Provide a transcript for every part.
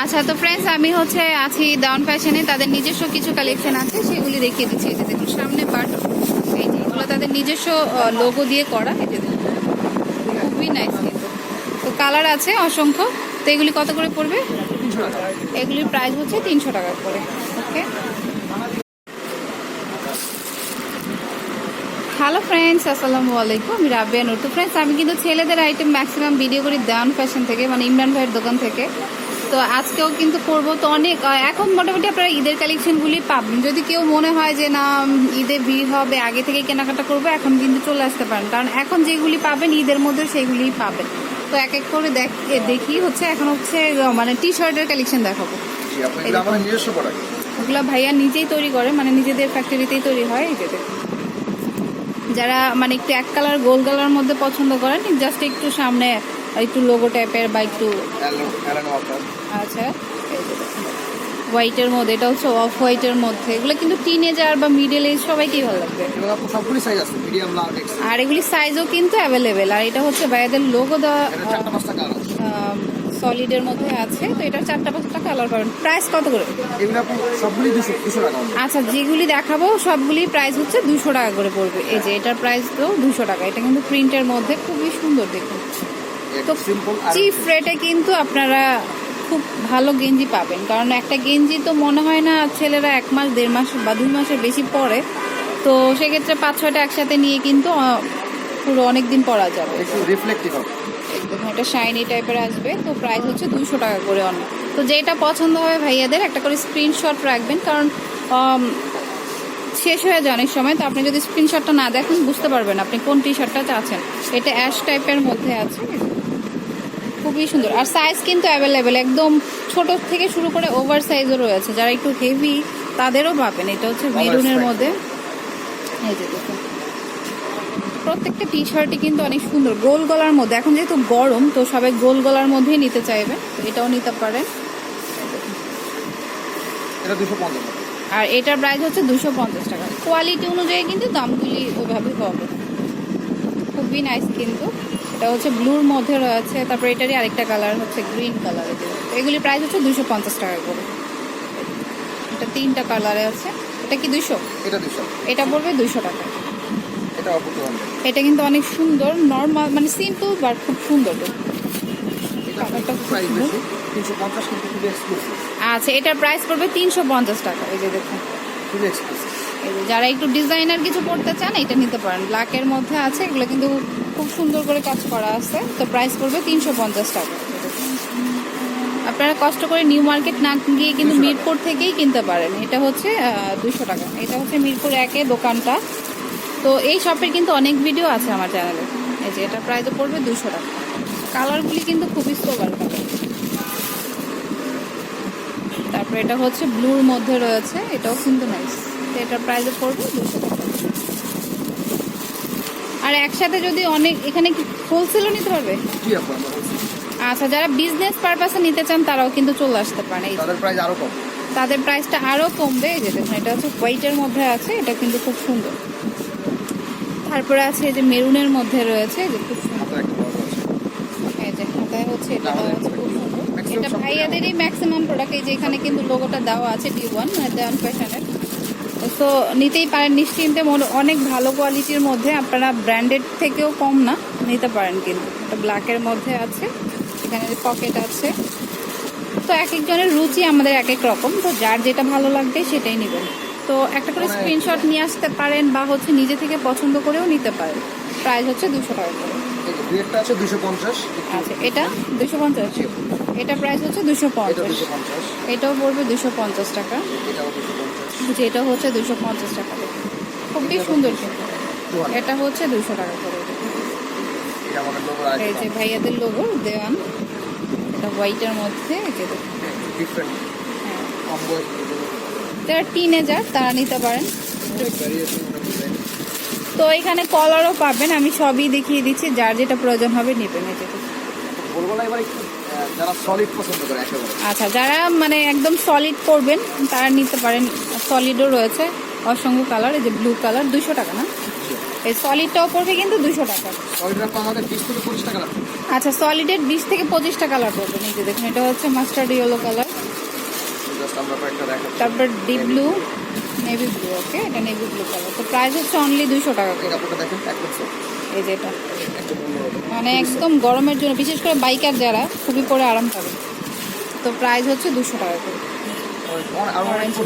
আচ্ছা তো ফ্রেন্ডস আমি হচ্ছে আছি ডাউন ফ্যাশনে তাদের নিজস্ব কিছু কালেকশন আছে, সেগুলি দেখিয়ে দিচ্ছি। এই যে দেখুন, সামনে বাট এই তাদের নিজস্ব লোগো দিয়ে করা। যে দেখুন, খুবই নাইস তো কালার আছে অসংখ্য। তো এগুলি কত করে পড়বে? এগুলির প্রাইস হচ্ছে তিনশো টাকা করে ওকে হ্যালো ফ্রেন্ডস আসসালামু আলাইকুম আমি রাবিয়া নুর তো ফ্রেন্ডস আমি কিন্তু ছেলেদের আইটেম ম্যাক্সিমাম ভিডিও করি দেওয়ান ফ্যাশন থেকে মানে ইমরান ভাইয়ের দোকান থেকে। তো আজকেও কিন্তু করব তো অনেক এখন মোটামুটি আপনারা ঈদের কালেকশনগুলি পাবেন। যদি কেউ মনে হয় যে না ঈদে ভিড় হবে আগে থেকে কেনাকাটা করব এখন কিন্তু চলে আসতে পারেন। কারণ এখন যেগুলি পাবেন ঈদের মধ্যে সেইগুলিই পাবেন। তো এক এক করে দেখ দেখি হচ্ছে এখন হচ্ছে মানে টি শার্টের কালেকশন দেখাবো। এগুলো ওগুলো ভাইয়া নিজেই তৈরি করে মানে নিজেদের ফ্যাক্টরিতেই তৈরি হয় এই যে দেখুন। যারা মানে একটু এক কালার গোল কালার মধ্যে পছন্দ করেন জাস্ট একটু সামনে একটু লোগো টাইপের বা একটু আচ্ছা। হোয়াইটের মধ্যে এটা হচ্ছে অফ হোয়াইটের মধ্যে। এগুলো কিন্তু টিনেজার বা মিডল এজ সবাইকেই ভালো লাগবে। সবগুলি সাইজ আছে মিডিয়াম লার্জ আর এগুলি সাইজও কিন্তু অ্যাভেলেবেল আর এটা হচ্ছে ভাইয়াদের লোগো দেওয়া সলিডের মধ্যে আছে। তো এটা চারটা পাঁচটা কালার পাবেন প্রাইস কত করে? সবগুলি দুশো টাকা আচ্ছা যেগুলি দেখাবো সবগুলি প্রাইস হচ্ছে দুশো টাকা করে পড়বে। এই যে এটার প্রাইস তো দুশো টাকা। এটা কিন্তু প্রিন্টের মধ্যে খুবই সুন্দর দেখুন। তো সিম্পল আর চিপ রেটে কিন্তু আপনারা খুব ভালো গেঞ্জি পাবেন। কারণ একটা গেঞ্জি তো মনে হয় না ছেলেরা এক মাস দেড় মাস বা দুই মাসের বেশি পরে। তো সেক্ষেত্রে পাঁচ ছয়টা একসাথে নিয়ে কিন্তু পুরো অনেক দিন পরা যাবে। রিফ্লেক্টিভ দেখুন এটা শাইনি টাইপের আসবে তো প্রাইস হচ্ছে দুশো টাকা করে অন্য। তো যেটা পছন্দ হবে ভাইয়াদের একটা করে স্ক্রিনশট রাখবেন কারণ শেষ হয়ে যায় অনেক সময় তো আপনি যদি স্ক্রিনশটটা না দেখেন বুঝতে পারবেন আপনি কোন টি শার্টটা চাচ্ছেন। এটা অ্যাশ টাইপের মধ্যে আছে। খুবই সুন্দর। আর সাইজ কিন্তু অ্যাভেলেবেল একদম ছোট থেকে শুরু করে ওভার সাইজও রয়েছে। যারা একটু হেভি তাদেরও পাবেন। এটা হচ্ছে মেরুনের মধ্যে। এই যে দেখুন। প্রত্যেকটা টি শার্টই কিন্তু অনেক সুন্দর। গোল গলার মধ্যে এখন যেহেতু গরম তো সবাই গোল গলার মধ্যেই নিতে চাইবে। তো এটাও নিতে পঞ্চাশ আর এটার প্রাইস হচ্ছে দুশো পঞ্চাশ টাকা। কোয়ালিটি অনুযায়ী কিন্তু দামগুলি ওইভাবে হবে। খুবই নাইস কিন্তু। এটা হচ্ছে ব্লুর মধ্যে রয়েছে তারপর এটারই আরেকটা কালার হচ্ছে গ্রিন কালার এগুলি প্রাইস হচ্ছে দুশো পঞ্চাশ টাকা করে। এটা তিনটা কালারে আছে। এটা কি দুশো? এটা দুশো। এটা পড়বে দুশো টাকা। এটা কিন্তু অনেক সুন্দর নর্মাল মানে সিম্পল বাট খুব সুন্দর। কালারটা প্রাইস বেশি? তিনশো পঞ্চাশ কিন্তু খুবই এক্সক্লুসিভ আচ্ছা এটার প্রাইস পড়বে তিনশো পঞ্চাশ টাকা এই যে দেখুন। এক্সক্লুসিভ যারা একটু ডিজাইনার কিছু পড়তে চান এটা নিতে পারেন। ব্ল্যাকের মধ্যে আছে এগুলো কিন্তু খুব সুন্দর করে কাজ করা আছে। তো প্রাইস পড়বে তিনশো পঞ্চাশ টাকা আপনারা কষ্ট করে নিউ মার্কেট না গিয়ে কিন্তু মিরপুর থেকেই কিনতে পারেন। এটা হচ্ছে দুশো টাকা। এটা হচ্ছে মিরপুর একে দোকানটা। তো এই শপের কিন্তু অনেক ভিডিও আছে আমার চ্যানেলে এই যে এটা প্রাইসও পড়বে দুশো টাকা। কালারগুলি কিন্তু খুবই সোবার কালার তারপরে এটা হচ্ছে ব্লুর মধ্যে রয়েছে এটাও কিন্তু নাইস তো এটার প্রাইসে পড়বে দুশো টাকা। আর একসাথে যদি অনেক এখানে কি হোলসেলও নিতে পারবে? আচ্ছা যারা বিজনেস পারপাসে নিতে চান তারাও কিন্তু চলে আসতে পারে তাদের প্রাইস আরও কম। তাদের প্রাইসটা আরও কমবে। এই যে দেখুন এটা হচ্ছে হোয়াইটের মধ্যে আছে এটা কিন্তু খুব সুন্দর। তারপরে আছে এই যে মেরুনের মধ্যে রয়েছে যে খুব সুন্দর। হচ্ছে এটা ভাইয়াদেরই ম্যাক্সিমাম প্রোডাক্ট এই যে এখানে কিন্তু লোগোটা দেওয়া আছে ডি ওয়ান মানে দেওয়ান ফ্যাশনের তো নিতেই পারেন নিশ্চিন্তে মনে- অনেক ভালো কোয়ালিটির মধ্যে আপনারা ব্র্যান্ডেড থেকেও কম না নিতে পারেন কিন্তু। এটা ব্ল্যাকের মধ্যে আছে এখানে পকেট আছে। তো এক একজনের রুচি আমাদের এক এক রকম তো যার যেটা ভালো লাগবে সেটাই নেবেন। তো একটা করে স্ক্রিনশট নিয়ে আসতে পারেন বা হচ্ছে নিজে থেকে পছন্দ করেও নিতে পারেন। প্রাইস হচ্ছে দুশো টাকা করে। দুইটা আছে দুশো পঞ্চাশ। আচ্ছা এটা দুশো পঞ্চাশ? এটা প্রাইস হচ্ছে দুশো পঞ্চাশ। এটাও পড়বে দুশো পঞ্চাশ টাকা। যে এটা হচ্ছে দুশো পঞ্চাশ টাকা। খুবই সুন্দর কিন্তু। এটা হচ্ছে দুশো টাকা করে। এই যে ভাইয়াদের লোগো দেওয়ান। এটা হোয়াইটের মধ্যে হ্যাঁ। যারা টিনেজার তারা নিতে পারেন। তো এখানে কলারও পাবেন আমি সবই দেখিয়ে দিচ্ছি যার যেটা প্রয়োজন হবে নেবেন একেবারে। আচ্ছা যারা মানে একদম সলিড করবেন তারা নিতে পারেন সলিডও রয়েছে অসংখ্য কালার এই যে ব্লু কালার দুশো টাকা না? এই সলিডটাও পড়বে কিন্তু দুশো টাকা। সলিড রাখব বিশ থেকে পঁচিশ টাকা আচ্ছা সলিডের বিশ থেকে পঁচিশটা কালার পড়বে এই যে দেখুন এটা হচ্ছে মাস্টার্ড ইয়েলো কালার জাস্ট আমরা কয়েকটা দেখাচ্ছি তারপর deep blue navy blue okay এটা নেভি ব্লু কালার তো প্রাইস হচ্ছে অনলি দুশো টাকা করে। এই যে এটা। মানে একদম গরমের জন্য বিশেষ করে বাইকার যারা খুবই পরে আরাম পাবে। তো প্রাইস হচ্ছে দুশো টাকা করে।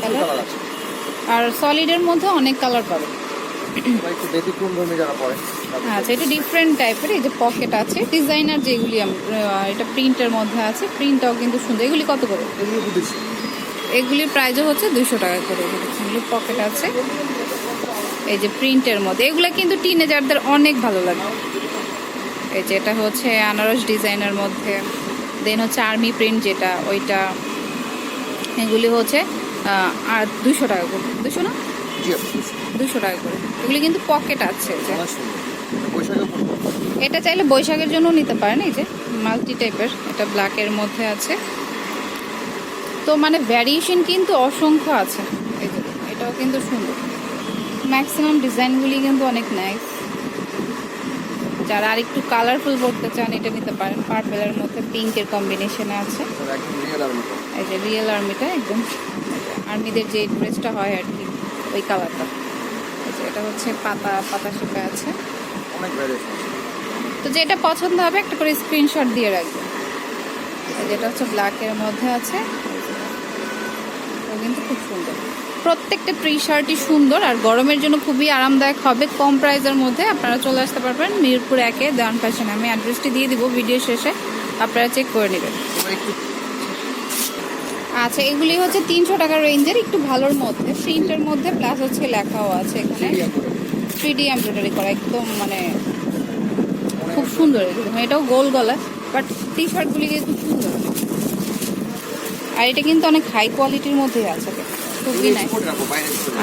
আরও? কালার সলিডের মধ্যে অনেক কালার পাবে। আচ্ছা এটা ডিফারেন্ট টাইপের এই যে পকেট আছে। ডিজাইনার যেগুলি আম- এটা প্রিন্টের মধ্যে আছে। প্রিন্টটাও কিন্তু সুন্দর। এগুলি কত করে? এগুলির প্রাইসও হচ্ছে দুশো টাকা করে এগুলি পকেট আছে। এই যে প্রিন্টের মধ্যে। এগুলো কিন্তু টিনেজারদের অনেক ভালো লাগে। এই যে এটা হচ্ছে আনারস ডিজাইনের মধ্যে। দেন হচ্ছে আর্মি প্রিন্ট যেটা ওইটা। এগুলি হচ্ছে আর দুশো টাকা করে। দুশো না? দুশো টাকা করে। এগুলি কিন্তু পকেট আছে এটা চাইলে বৈশাখের জন্য নিতে পারেন। এই যে মাল্টি টাইপের এটা ব্ল্যাকের মধ্যে আছে। তো মানে ভ্যারিয়েশন কিন্তু অসংখ্য আছে। এটাও কিন্তু সুন্দর। ম্যাক্সিমাম ডিজাইনগুলি কিন্তু অনেক নাইস যারা আর একটু কালারফুল করতে চান এটা নিতে পারেন। পার্পেলের মধ্যে পিঙ্কের কম্বিনেশনে আছে। রিয়েল এই যে রিয়েল আর্মিটা একদম। আর্মিদের যে ড্রেসটা হয় আর কি ওই কালারটা এই যে এটা হচ্ছে পাতা পাতা শিপে আছে। তো যেটা পছন্দ হবে একটা করে স্ক্রিনশট দিয়ে রাখবেন। যেটা হচ্ছে ব্ল্যাকের মধ্যে আছে। কিন্তু খুব সুন্দর। প্রত্যেকটা টি শার্টই সুন্দর আর গরমের জন্য খুবই আরামদায়ক হবে। কম প্রাইসের মধ্যে আপনারা চলে আসতে পারবেন মিরপুর একে দেওয়ান ফ্যাশন আমি অ্যাড্রেসটি দিয়ে দিব ভিডিও শেষে। আপনারা চেক করে নেবেন। আচ্ছা এগুলি হচ্ছে তিনশো টাকা রেঞ্জের একটু ভালোর মধ্যে। প্রিন্টের মধ্যে প্লাস হচ্ছে লেখাও আছে এখানে। থ্রি ডি এমব্রয়ডারি করা একদম মানে খুব সুন্দর একদম এটাও গোল গলা বাট টি শার্টগুলি খুব সুন্দর। আর এটা কিন্তু অনেক হাই কোয়ালিটির মধ্যেই আছে। খুবই নাই।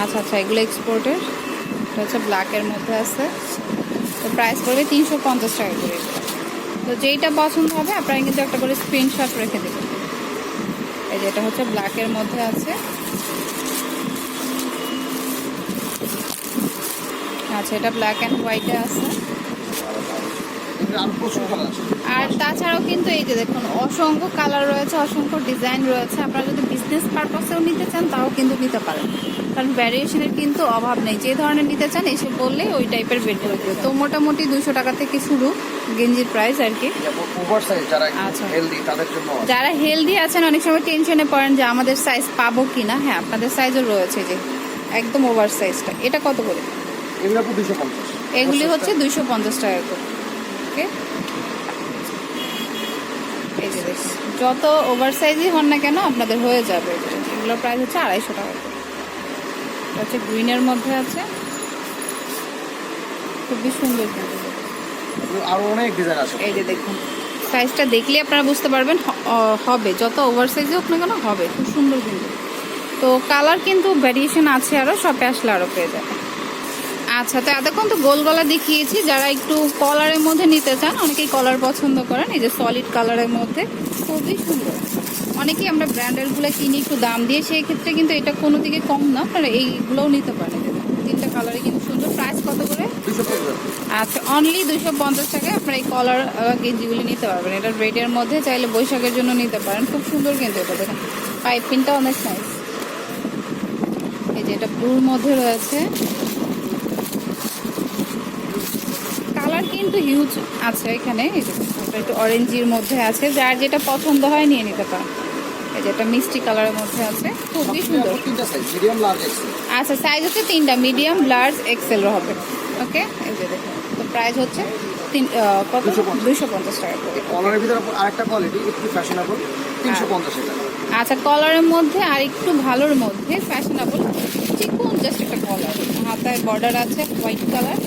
আচ্ছা আচ্ছা এগুলো এক্সপোর্টের এটা হচ্ছে ব্ল্যাকের মধ্যে আছে। তো প্রাইস পড়বে তিনশো পঞ্চাশ টাকা করে। তো যেইটা পছন্দ হবে আপনারা কিন্তু একটা করে স্ক্রিনশট রেখে দেবেন। এই যেটা হচ্ছে ব্ল্যাকের মধ্যে আছে। আচ্ছা এটা ব্ল্যাক অ্যান্ড হোয়াইটে আছে। আরও তাছাড়াও কিন্তু এই যে দেখুন অসংখ্য কালার রয়েছে অসংখ্য ডিজাইন রয়েছে। আপনারা যদি বিজনেস পারপাসেও নিতে চান তাও কিন্তু নিতে পারেন। কারণ ভ্যারিয়েশনের কিন্তু অভাব নেই। যে ধরনের নিতে চান এসে বললে ওই টাইপের বের করে দেবে। তো মোটামুটি দুশো টাকা থেকে শুরু গেঞ্জির প্রাইস আর কি। যারা আচ্ছা। হেলদি হেলদি আছেন অনেক সময় টেনশনে পড়েন যে আমাদের সাইজ পাবো কি না হ্যাঁ আপনাদের সাইজও রয়েছে যে একদম ওভার সাইজটা এটা কত করে? এগুলো দুশো হচ্ছে দুইশো পঞ্চাশ টাকা করে। এই যে যত ওভার সাইজই হন না কেন আপনাদের হয়ে যাবে। এগুলোর প্রাইস হচ্ছে আড়াইশো টাকা এটা হচ্ছে গ্রিনের মধ্যে আছে। খুবই সুন্দর কিন্তু। এগুলো অনেক ডিজাইন আছে। এই যে দেখুন সাইজটা দেখলে আপনারা বুঝতে পারবেন হবে। যত ওভার সাইজে হোক না কেন হবে। খুব সুন্দর কিন্তু। তো কালার কিন্তু ভ্যারিয়েশন আছে আরও শপে আসলে আরও পেয়ে যাবে আচ্ছা তো এতক্ষণ তো গোল গলা দেখিয়েছি। যারা একটু কলারের মধ্যে নিতে চান, অনেকেই কলার পছন্দ করেন। এই যে সলিড কালারের মধ্যে, খুবই সুন্দর। অনেকেই আমরা ব্র্যান্ডেরগুলো কিনি একটু দাম দিয়ে সেই ক্ষেত্রে কিন্তু এটা কোনো দিকে কম না। আপনারা এইগুলোও নিতে পারেন। তিনটা কালারই কিন্তু সুন্দর। প্রাইস কত করে? আচ্ছা অনলি দুশো পঞ্চাশ টাকায় আপনারা এই কলার গেঞ্জিগুলি নিতে পারবেন। এটা রেডের মধ্যে, চাইলে বৈশাখের জন্য নিতে পারেন। খুব সুন্দর কিন্তু এটা, দেখেন। পাইপিংটা অনেক নাইস এই যে এটা ব্লুর মধ্যে রয়েছে। কালার কিন্তু হিউজ আছে এখানে। একটু অরেঞ্জির মধ্যে আছে। যার যেটা পছন্দ হয় নিয়ে নিতে পারেন এই যে এটা মিষ্টি কালারের মধ্যে আছে। খুবই সুন্দর। আচ্ছা সাইজ হচ্ছে তিনটা। মিডিয়াম লার্জ এক্সেল হবে। ওকে এই যে দেখুন। তো প্রাইস হচ্ছে তিন কত? দুশো পঞ্চাশ। টাকা কলারের ভিতরে আরেকটা কোয়ালিটি একটু ফ্যাশনেবল তিনশো পঞ্চাশ টাকা আচ্ছা কলারের মধ্যে আর একটু ভালোর মধ্যে ফ্যাশনেবল চিকুন জাস্ট একটা কলার হাতায় বর্ডার আছে হোয়াইট কালার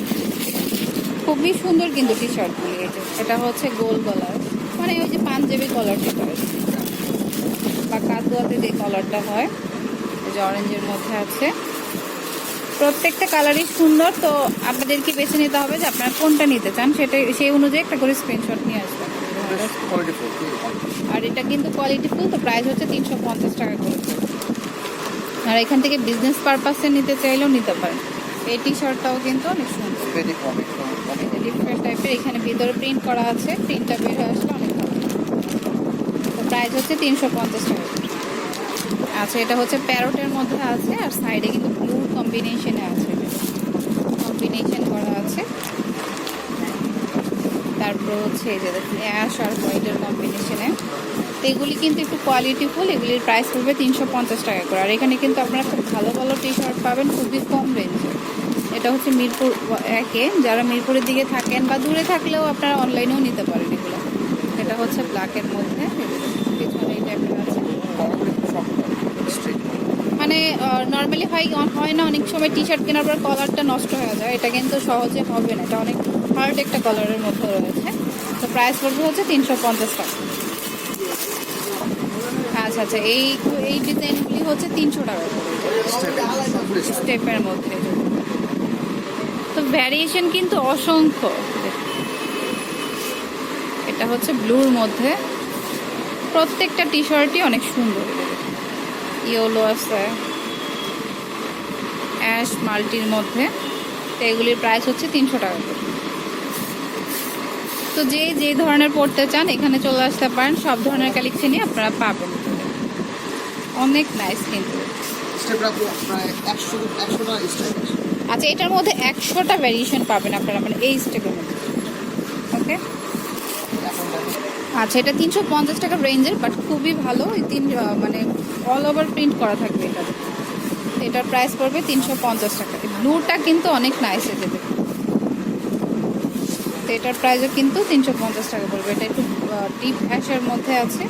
খুবই সুন্দর কিন্তু টি শার্টগুলি এই যে। এটা হচ্ছে গোল কলার মানে ওই যে পাঞ্জাবি কলার যেটা বা কাদুয়াতে যে কলারটা হয় যে অরেঞ্জের মধ্যে আছে। প্রত্যেকটা কালারই সুন্দর, তো আপনাদেরকে বেছে নিতে হবে যে আপনারা কোনটা নিতে চান। সেটা সেই অনুযায়ী একটা করে স্ক্রিনশট নিয়ে আসবেন। আর এটা কিন্তু কোয়ালিটি ফুল তো প্রাইস হচ্ছে তিনশো পঞ্চাশ টাকা করে। আর এখান থেকে বিজনেস পারপাসে নিতে চাইলেও নিতে পারেন। এই টি শার্টটাও কিন্তু অনেক সুন্দর। ডিফারেন্ট টাইপের এখানে ভিতরে প্রিন্ট করা আছে। প্রিন্টটা বের হয়ে আসলে অনেক ভালো। তো প্রাইস হচ্ছে তিনশো পঞ্চাশ টাকা। আচ্ছা এটা হচ্ছে প্যারোটের মধ্যে আছে আর সাইডে কিন্তু ব্লু কম্বিনেশনে আছে। কম্বিনেশন করা আছে। তারপর হচ্ছে এই যে অ্যাশ আর হোয়াইটের কম্বিনেশনে তো এগুলি কিন্তু একটু কোয়ালিটিফুল এগুলির প্রাইস পড়বে তিনশো পঞ্চাশ টাকা করে। আর এখানে কিন্তু আপনারা খুব ভালো ভালো টি শার্ট পাবেন, খুবই কম রেঞ্জে এটা হচ্ছে মিরপুর একে। যারা মিরপুরের দিকে থাকেন বা দূরে থাকলেও আপনারা অনলাইনেও নিতে পারেন এগুলো। এটা হচ্ছে ব্ল্যাকের মধ্যে। পিছনে এই টাইপের আছে। মানে নর্মালি হয় হয় না অনেক সময় টি শার্ট কেনার পর কলারটা নষ্ট হয়ে যায়। এটা কিন্তু সহজে হবে না। এটা অনেক হার্ড একটা কালারের মধ্যে রয়েছে। তো প্রাইস পড়বে হচ্ছে তিনশো পঞ্চাশ টাকা। আচ্ছা আচ্ছা। এই এই ডিজাইনগুলি হচ্ছে তিনশো টাকা। স্টেপের মধ্যে। ভ্যারিয়েশন কিন্তু অসংখ্য। এটা হচ্ছে ব্লুর মধ্যে। প্রত্যেকটা টি শার্টই অনেক সুন্দর। ইয়েলো আছে অ্যাশ মাল্টির মধ্যে। তো এগুলির প্রাইস হচ্ছে তিনশো টাকা করে। তো যে যে ধরনের পড়তে চান, এখানে চলে আসতে পারেন। সব ধরনের কালেকশনই আপনারা পাবেন। অনেক নাইস কিন্তু। একশো স্টেপ আচ্ছা এটার মধ্যে একশোটা ভ্যারিয়েশন পাবেন আপনারা মানে এই স্টেপের মধ্যে। ওকে আচ্ছা এটা তিনশো পঞ্চাশ টাকা রেঞ্জের বাট খুবই ভালো। এই তিন মানে অল ওভার প্রিন্ট করা থাকবে এটাতে এটার প্রাইস পড়বে তিনশো পঞ্চাশ টাকা। ব্লুটা কিন্তু অনেক নাইস এতে দেখুন। তো এটার প্রাইসও কিন্তু তিনশো পঞ্চাশ টাকা পড়বে। এটা একটু ডিপ অ্যাশের মধ্যে আছে।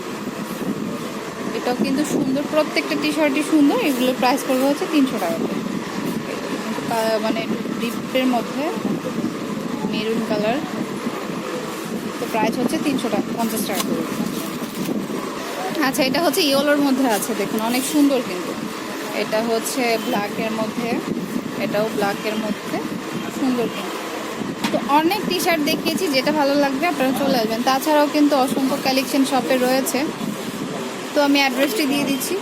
এটাও কিন্তু সুন্দর, প্রত্যেকটা টি শার্টই সুন্দর। এগুলোর প্রাইস পড়বে হচ্ছে তিনশো টাকা করে। মানে ডিপের মধ্যে, মেরুন কালার। তো প্রাইস হচ্ছে তিনশো টাকা, পঞ্চাশ টাকা করে। আচ্ছা এটা হচ্ছে ইয়েলোর মধ্যে আছে, দেখুন, অনেক সুন্দর কিন্তু। এটা হচ্ছে ব্ল্যাকের মধ্যে, এটাও ব্ল্যাকের মধ্যে, সুন্দর কিন্তু। তো অনেক টি শার্ট দেখিয়েছি, যেটা ভালো লাগবে আপনারা চলে আসবেন। তাছাড়াও কিন্তু অসংখ্য কালেকশন শপে রয়েছে। তো আমি অ্যাড্রেসটি দিয়ে দিচ্ছি।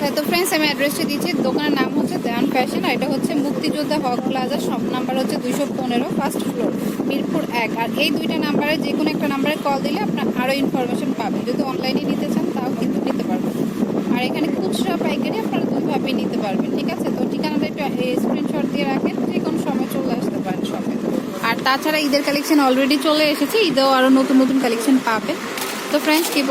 আচ্ছা তো ফ্রেন্ডস আমি অ্যাড্রেসটি দিচ্ছি। দোকানের নাম হচ্ছে দেয়ান ফ্যাশন আর এটা হচ্ছে মুক্তিযোদ্ধা হক প্লাজা শপ নাম্বার হচ্ছে দুইশো পনেরো ফার্স্ট ফ্লোর মিরপুর এক। আর এই দুইটা নাম্বারে যে কোনো একটা নাম্বারে কল দিলে আপনার আরও ইনফরমেশন পাবেন। যদি অনলাইনে নিতে চান, তাও কিন্তু নিতে পারবেন। আর এখানে খুচরা পাইকারি আপনারা দুইভাবেই নিতে পারবেন, ঠিক আছে? তো ঠিকানাটা একটু স্ক্রিনশট দিয়ে রাখেন, যে কোনো সময় চলে আসতে পারেন শপে আর তাছাড়া ঈদের কালেকশন অলরেডি চলে এসেছে, ঈদেও আরও নতুন নতুন কালেকশন পাবে তো ফ্রেন্ডস কি